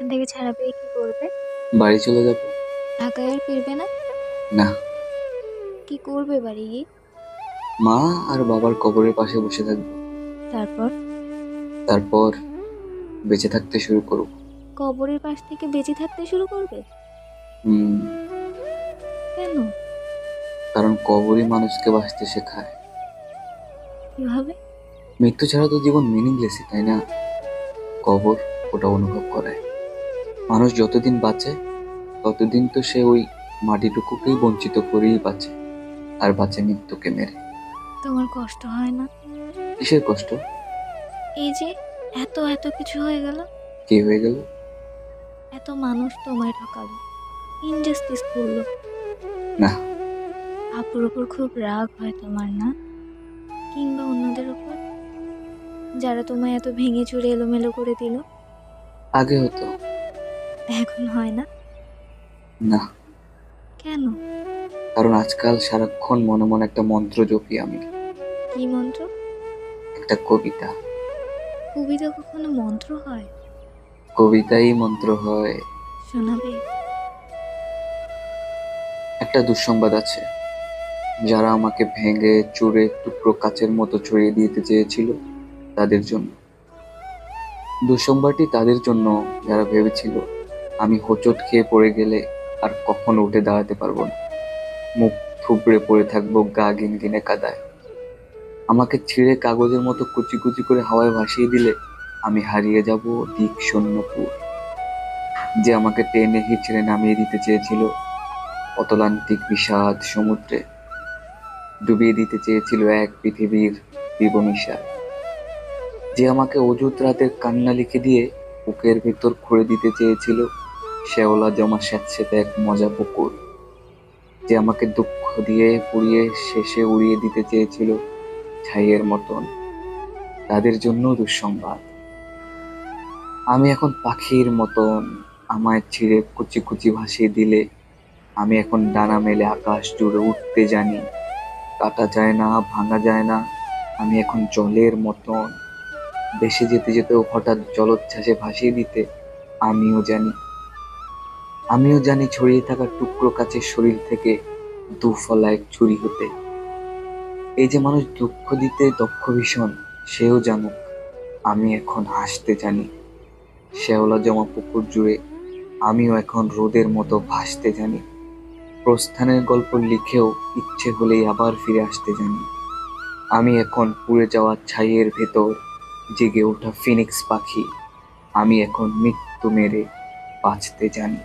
এখান থেকে ছাড়া পেয়ে কি করবে? বাড়ি চলে যাব। ঢাকায় আর ফিরবে না? না। কি করবে বাড়ি গিয়ে? মা আর বাবার কবরের পাশে বসে থাকব। তারপর? তারপর বেঁচে থাকতে শুরু করব। কবরের পাশ থেকে বেঁচে থাকতে শুরু করবে? হুম। কেন? কারণ কবরই মানুষকে বাঁচতে শেখায়। কীভাবে? মৃত্যু ছাড়া তো জীবন মিনিংলেসই তাই না? কবর ওটা অনুভব করায়। মানুষ যতদিন বাঁচে ততদিন তো সে ওই মাটিটুকুকেই বঞ্চিত করেই বাঁচে আর বাঁচে মৃত্যুকে মেরে। তোমার কষ্ট হয় না? কিসের কষ্ট? এই যে এত এত কিছু হয়ে গেল। কি হয়ে গেল? এত মানুষ তোমায় ঠকালো ইনজাস্টিস করল। না। আপুর ওপর খুব রাগ হয় তোমার না? কিংবা অন্যদের ওপর? যারা তোমায় এত ভেঙে চুরে এলোমেলো করে দিল? আগে হতো। এখন হয় না? না। কেন? কারণ আজকাল সারাক্ষণ মনে মনে একটা মন্ত্র জপি আমি। কি মন্ত্র? একটা কবিতা। কবিতা কখনো মন্ত্র হয়? কবিতাই মন্ত্র হয়। শোনাবে? একটা দুঃসংবাদ আছে। যারা আমাকে ভেঙে চুরে টুকরো কাচের মতো ছড়িয়ে দিতে চেয়েছিল তাদের জন্য। দুঃসংবাদটি তাদের জন্য যারা ভেবেছিল আমি হোঁচট খেয়ে পড়ে গেলে আর কখনো উঠে দাঁড়াতে পারব না। মুখ থুবড়ে পড়ে থাকব, গা গিনগিনে কাদায়। আমাকে ছিঁড়ে কাগজের মতো কুচি কুচি করে হাওয়ায় ভাসিয়ে দিলে আমি হারিয়ে যাব দিক শূন্যপুর যে আমাকে টেনে হিচড়ে নামিয়ে দিতে চেয়েছিল, অতলান্তিক বিষাদ সমুদ্রে। ডুবিয়ে দিতে চেয়েছিল এক পৃথিবীর বিবমিশা যে আমাকে অজুত রাতের কান্না লিখে দিয়ে বুকের ভেতর খুঁড়ে দিতে চেয়েছিল শেওলা জমা স্যাঁতস্যাঁতে এক মজা পুকুর, যে আমাকে দুঃখ দিয়ে পুড়িয়ে শেষে উড়িয়ে দিতে চেয়েছিল ছাইয়ের মতন। তাদের জন্য দুঃসংবাদ। আমি এখন পাখির মতন আমায় ছিঁড়ে কুচি কুচি ভাসিয়ে দিলে, আমি এখন ডানা মেলে আকাশ জুড়ে উঠতে জানি, কাটা যায় না, ভাঙা যায় না, আমি এখন জলের মতন। বেশি যেতে যেতেও হঠাৎ জলোচ্ছ্বাসে ভাসিয়ে দিতে আমিও জানি। আমিও জানি ছড়িয়ে থাকা টুকরো কাছের শরীর থেকে দুফলা এক ছুরি হতে। এই যে মানুষ দুঃখ দিতে দক্ষ ভীষণ, সেও জানুক, আমি এখন হাসতে জানি। শেওলা জমা পুকুর জুড়ে, আমিও এখন রোদের মতো ভাসতে জানি। প্রস্থানের গল্প লিখেও ইচ্ছে হলেই আবার ফিরে আসতে জানি। আমি এখন পুড়ে যাওয়া ছাইয়ের ভেতর জেগে ওঠা ফিনিক্স পাখি, আমি এখন মৃত্যু মেরে বাঁচতে জানি।